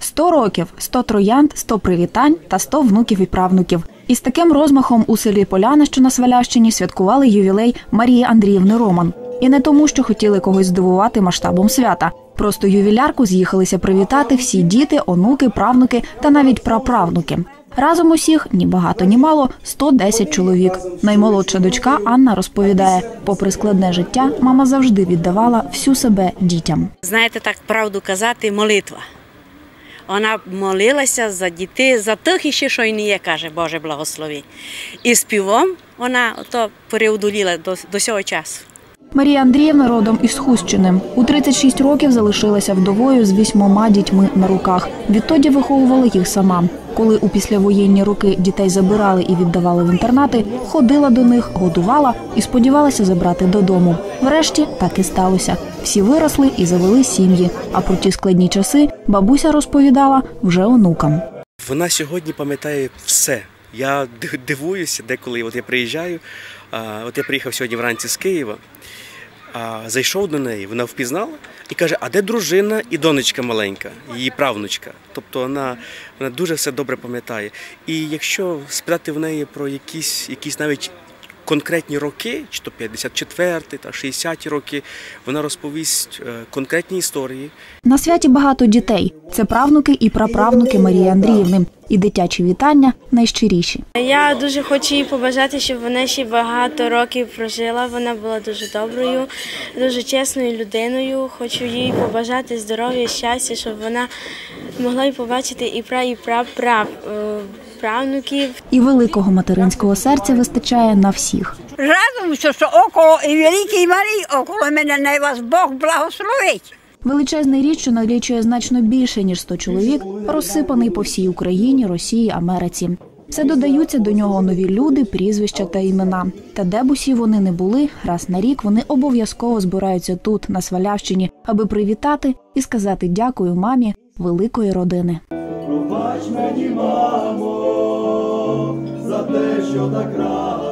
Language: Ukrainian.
100 років, 100 троянд, 100 привітань та 100 внуків і правнуків. Із таким розмахом у селі Поляна, що на Свалящині, святкували ювілей Марії Андріївни Роман. І не тому, що хотіли когось здивувати масштабом свята. Просто ювілярку з'їхалися привітати всі діти, онуки, правнуки та навіть праправнуки. Разом усіх ні багато, ні мало 110 чоловік. Наймолодша дочка Анна розповідає: попри складне життя, мама завжди віддавала всю себе дітям. Знаєте, так правду казати, молитва. Вона молилася за дітей, за тих іще, що й не є, каже Боже благослови. І співом вона то переодоліла до, до цього часу. Марія Андріївна родом із Хустчини. У 36 років залишилася вдовою з вісьмома дітьми на руках. Відтоді виховувала їх сама. Коли у післявоєнні роки дітей забирали і віддавали в інтернати, ходила до них, годувала і сподівалася забрати додому. Врешті так і сталося. Всі виросли і завели сім'ї. А про ті складні часи бабуся розповідала вже онукам. Вона сьогодні пам'ятає все. Я дивуюся, деколи от я приїжджаю. От я приїхав сьогодні вранці з Києва, а, зайшов до неї, вона впізнала і каже: А де дружина і донечка маленька, її правнучка? Тобто вона, вона дуже все добре пам'ятає. І якщо спитати в неї про якісь, якісь навіть конкретні роки, чи то 54 та 60 роки, вона розповість е, конкретні історії, На святі багато дітей. Це правнуки і праправнуки Марії Андріївни. І дитячі вітання найщиріші. Я дуже хочу їй побажати, щоб вона ще багато років прожила. Вона була дуже доброю, дуже чесною людиною. Хочу їй побажати здоров'я, щастя, щоб вона могла й побачити і пра, і прав, прав е, правнуків. І великого материнського серця вистачає на всіх. Радуюся, що около і великий Марій, около мене най вас Бог благословить. Величезний рід, що налічує значно більше ніж 100 чоловік, розсипаний по всій Україні, Росії, Америці. Все додаються до нього нові люди, прізвища та імена. Та де б усі вони не були, раз на рік вони обов'язково збираються тут, на Свалявщині, аби привітати і сказати дякую мамі великої родини. Пробач мені, мамо, що так рано